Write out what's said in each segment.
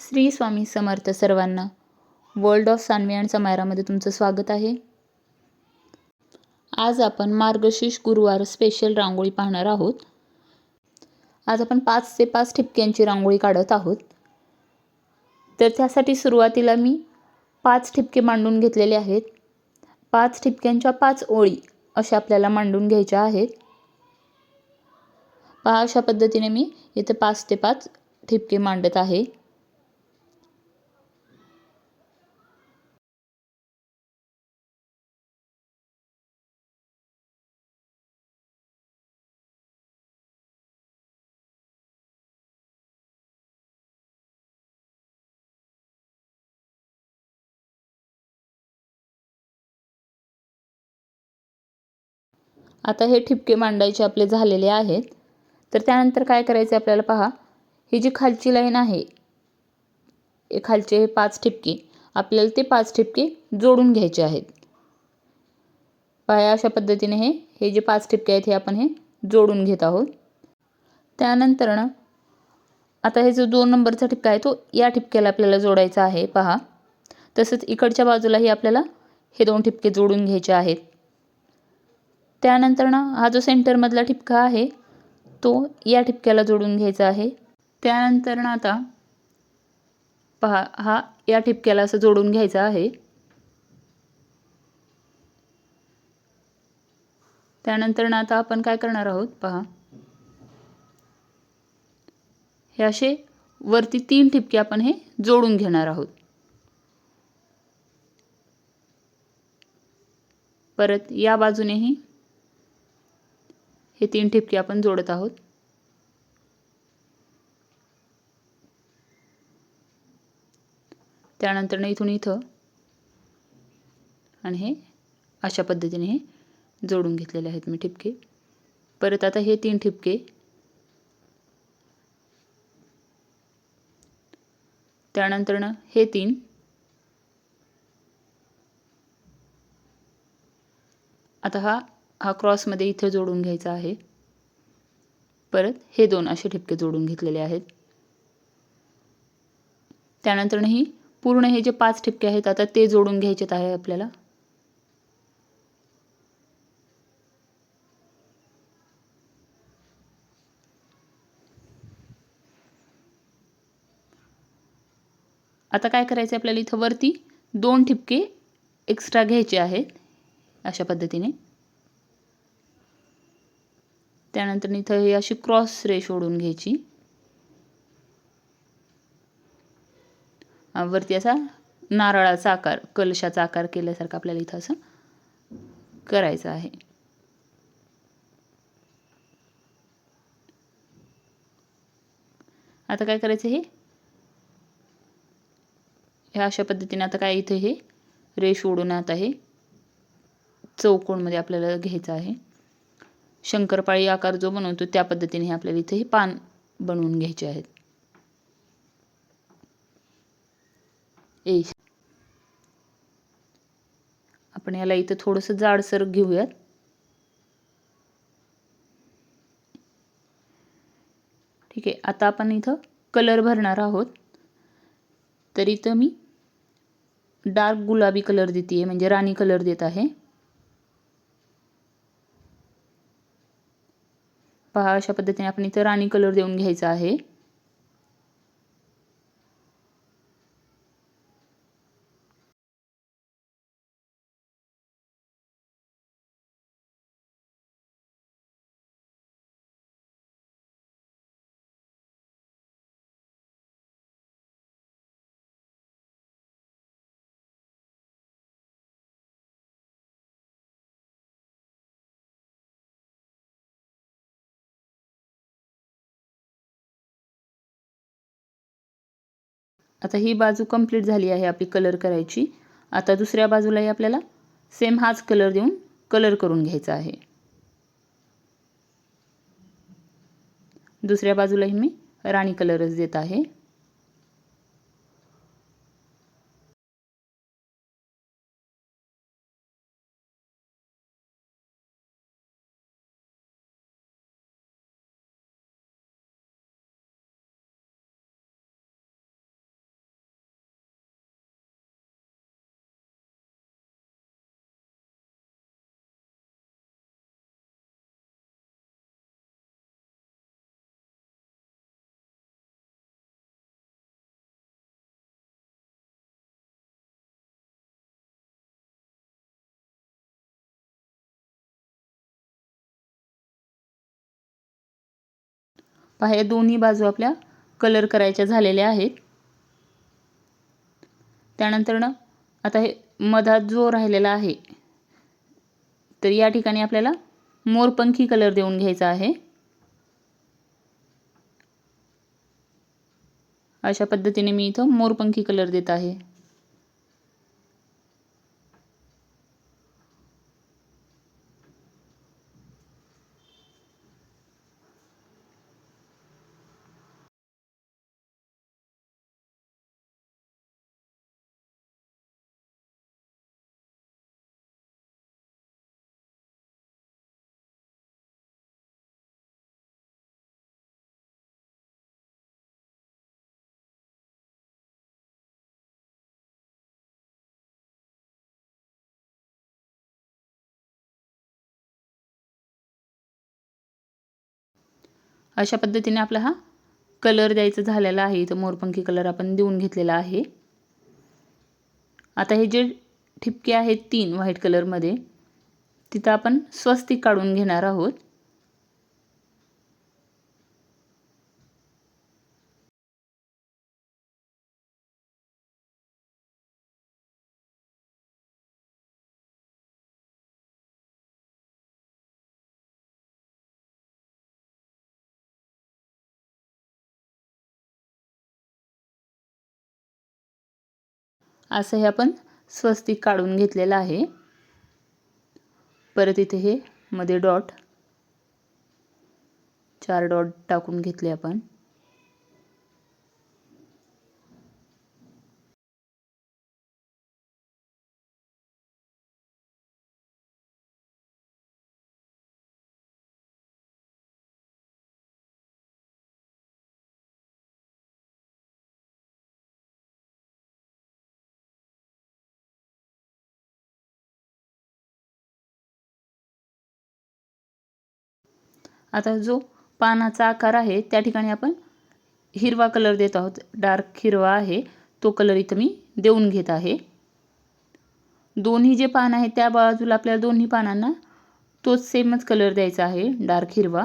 श्री स्वामी समर्थ सर्वांना world of सानवियाण समायरामध्ये तुमचं स्वागत आहे. आज आपण मार्गशीर्ष गुरुवार स्पेशल रांगोळी पाहणार आहोत. आज आपण पाच ते पाच ठिपक्यांची रांगोळी काढत आहोत. तर त्यासाठी सुरुवातीला मी पाच ठिपके मांडून घेतलेले आहेत. पाच ठिपक्यांच्या पाच ओळी अशा आपल्याला मांडून घ्यायच्या आहेत. पहा अशा पद्धतीने मी इथे पाच ते पाच ठिपके मांडत आहे. आता हे ठिपके मांडायचे आपले झालेले आहेत. तर त्यानंतर काय करायचे आपल्याला पहा. ही जी खालची लाईन आहे हे खालचे हे पाच ठिपके आपल्याला ते पाच ठिपके जोडून घ्यायचे आहेत. पहा अशा पद्धतीने हे हे जे पाच ठिपके आहेत हे आपण हे जोडून घेत आहोत. त्यानंतर ना आता हे जो दोन नंबरचा ठिपका आहे तो या ठिपक्याला आपल्याला जोडायचा आहे पहा. तसंच इकडच्या बाजूलाही आपल्याला हे दोन ठिपके जोडून घ्यायचे आहेत. त्यानंतर ना हा जो सेंटरमधला ठिपका आहे तो या ठिपक्याला जोडून घ्यायचा आहे. त्यानंतर ना आता पहा हा या ठिपक्याला असं जोडून घ्यायचा आहे. त्यानंतर ना आता आपण काय करणार आहोत पहा. हे असे वरती तीन ठिपके आपण हे जोडून घेणार आहोत. परत या बाजूनेही हे तीन ठिपके आपण जोडत आहोत. त्यानंतर इथून इथं आणि हे अशा पद्धतीने हे जोडून घेतलेले आहेत मी ठिपके. परत आता हे तीन ठिपके त्यानंतरनं हे तीन आता हा हा क्रॉसमध्ये इथं जोडून घ्यायचा आहे. परत हे दोन असे ठिपके जोडून घेतलेले आहेत. त्यानंतरही पूर्ण हे जे पाच ठिपके आहेत आता ते जोडून घ्यायचेत आहे आपल्याला. आता काय करायचं आपल्याला? इथं वरती दोन ठिपके एक्स्ट्रा घ्यायचे आहेत अशा पद्धतीने. त्यानंतर इथं ही अशी क्रॉस रेश ओढून घ्यायची. वरती असा नारळाचा आकार कलशाचा आकार केल्यासारखा आपल्याला इथं असं करायचं आहे. आता काय करायचं हे? ह्या अशा पद्धतीने आता काय इथे हे रेश ओढून आता हे चौकोनमध्ये आपल्याला घ्यायचं आहे. शंकरपाळी आकार जो बनवतो त्या पद्धतीने हे आपल्याला इथे हे पान बनवून घ्यायचे आहेत. ए आपण याला इथं थोडंसं जाडसर घेऊयात. ठीक आहे आता आपण इथं कलर भरणार आहोत. तर इथं मी डार्क गुलाबी कलर देते आहे म्हणजे राणी कलर देत आहे. पहा अशा पद्धतीने आपण इथं राणी कलर देऊन घ्यायचा आहे. आता ही बाजू कंप्लीट झाली आहे आपली कलर करायची. आता दुसऱ्या बाजूलाही आपल्याला सेम हाच कलर देऊन कलर करून घ्यायचा आहे. दुसऱ्या बाजूलाही मी राणी कलरच देत आहे. पहा या दोन्ही बाजू आपल्या कलर करायच्या झालेल्या आहेत. त्यानंतर ना आता हे मधात जो राहिलेला आहे तर या ठिकाणी आपल्याला मोरपंखी कलर देऊन घ्यायचा आहे. अशा पद्धतीने मी इथं मोरपंखी कलर देत आहे. अशा पद्धतीने आपला हा कलर द्यायचा झालेला आहे. इथं मोरपंखी कलर आपण देऊन घेतलेला आहे. आता हे जे ठिपके आहेत तीन व्हाईट कलरमध्ये तिथं आपण स्वस्तिक काढून घेणार आहोत. असं हे आपण स्वस्तिक काढून घेतलेलं आहे. परत इथे हे मध्ये डॉट चार डॉट टाकून घेतले आपण. आता जो पानाचा आकार आहे त्या ठिकाणी आपण हिरवा कलर देत आहोत. डार्क हिरवा आहे. तो कलर इथं मी देऊन घेत आहे. दोन्ही जे पान आहे त्या बाजूला आपल्याला दोन्ही पानांना तोच सेमच कलर द्यायचा आहे. डार्क हिरवा.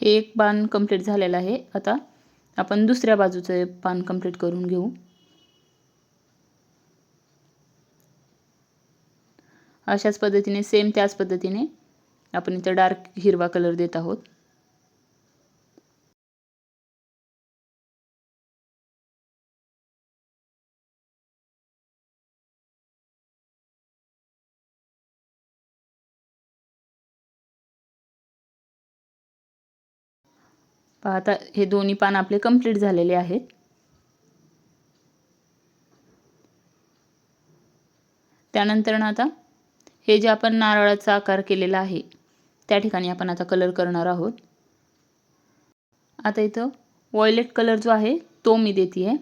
हे एक पान कंप्लीट झालेलं आहे. आता आपण दुसऱ्या बाजूचं पान कंप्लीट करून घेऊ. अशाच पद्धतीने सेम त्याच पद्धतीने आपण इथं डार्क हिरवा कलर देत आहोत. पाहता हे दोन्ही पान आपले कंप्लीट झालेले आहेत. त्यानंतर आता हे जे आपण नारळाचा आकार केलेला आहे त्या ठिकाणी आपण आता कलर करणार आहोत. आता इथं वॉयलेट कलर जो आहे तो मी देते आहे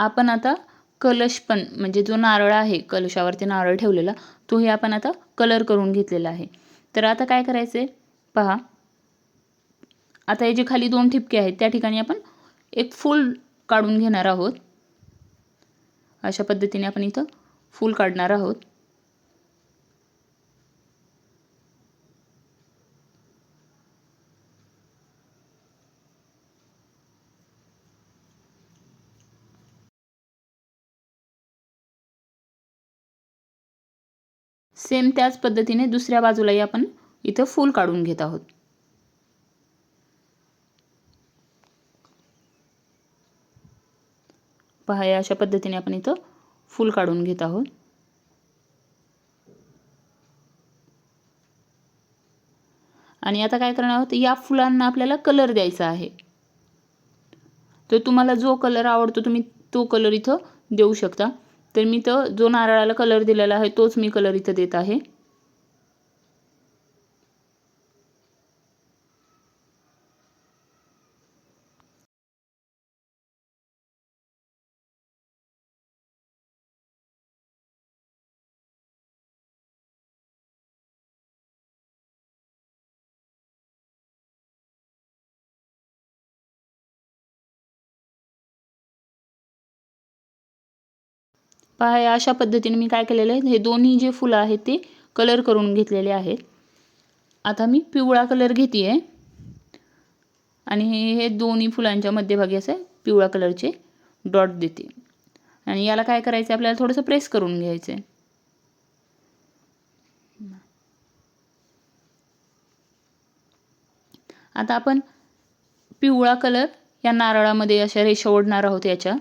आपण आता कलश पण म्हणजे जो नारळ आहे कलशावरती नारळ ठेवलेला तोही आपण आता कलर करून घेतलेला आहे. तर आता काय करायचं आहे पहा. आता हे जे खाली दोन ठिपके आहेत त्या ठिकाणी आपण एक फूल काढून घेणार आहोत. अशा पद्धतीने आपण इथं फूल काढणार आहोत. सेम त्याच पद्धतीने दुसऱ्या बाजूलाही आपण इथं फूल काढून घेत आहोत. पहा या अशा पद्धतीने आपण इथं फूल काढून घेत आहोत. आणि आता काय करणार आहोत? या फुलांना आपल्याला कलर द्यायचा आहे. तर तुम्हाला जो कलर आवडतो तुम्ही तो कलर इथं देऊ शकता. तर मी तर जो नारळाला कलर दिलेला आहे तोच मी कलर इथं देत आहे. पहा या अशा पद्धतीने मी काय केलेलं आहे हे दोन्ही जे फुलं आहेत ते कलर करून घेतलेले आहेत. आता मी पिवळा कलर घेते आहे आणि हे हे दोन्ही फुलांच्या मध्यभागी असे पिवळा कलरचे डॉट देते. आणि याला काय करायचं आपल्याला थोडंसं प्रेस करून घ्यायचं आहे आता आपण पिवळा कलर या नारळामध्ये अशा रेषा ओढणार आहोत याच्या.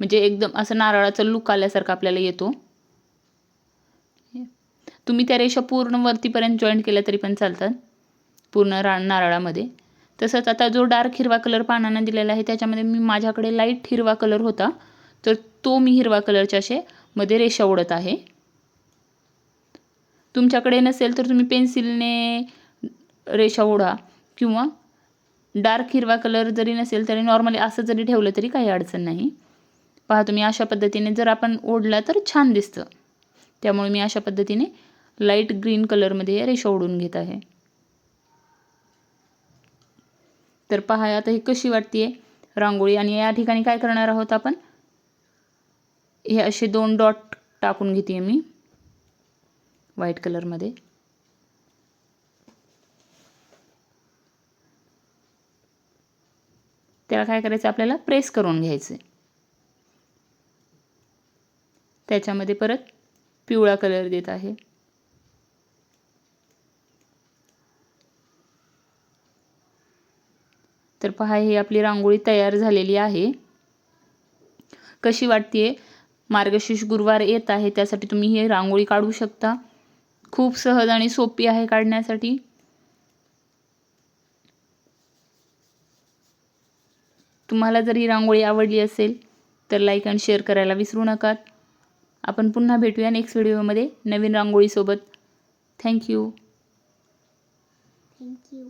म्हणजे एकदम असं नारळाचा लुक आल्यासारखा आपल्याला येतो. तुम्ही त्या रेषा पूर्ण वरतीपर्यंत जॉईंट केल्या तरी पण चालतात. पूर्ण रा नारळामध्ये. तसंच आता जो डार्क हिरवा कलर पानांना दिलेला आहे त्याच्यामध्ये मी माझ्याकडे लाइट हिरवा कलर होता. तर तो मी हिरवा कलरच्या असे मध्ये रेषा ओढत आहे. तुमच्याकडे नसेल तर तुम्ही पेन्सिलने रेषा ओढा किंवा डार्क हिरवा कलर जरी नसेल तरी नॉर्मली असं जरी ठेवलं तरी काही अडचण नाही. पहा तुम्ही अशा पद्धतीने जर आपण ओढला तर छान दिसतं. त्यामुळे मी अशा पद्धतीने लाइट ग्रीन कलरमध्ये रेषा ओढून घेत आहे. तर पहा आता ही कशी वाटते रांगोळी आणि या ठिकाणी काय करणार आहोत आपण? हे असे दोन डॉट टाकून घेते मी व्हाईट कलरमध्ये त्याला काय करायचं? आपल्याला प्रेस करून घ्यायचं त्याच्यामध्ये परत पिवळा कलर देत आहे. तर पहा ही आपली रांगोळी तयार झालेली आहे. कशी वाटते मार्गशीर्ष गुरुवार येत आहे त्यासाठी तुम्ही ही रांगोळी काढू शकता. खूप सहज आणि सोपी आहे काढण्यासाठी. तुम्हाला जर ही रांगोळी आवडली असेल तर लाईक आणि शेअर करायला विसरू नका. आपण पुन्हा भेटूया नेक्स्ट व्हिडिओमध्ये नवीन रांगोळीसोबत. Thank you thank you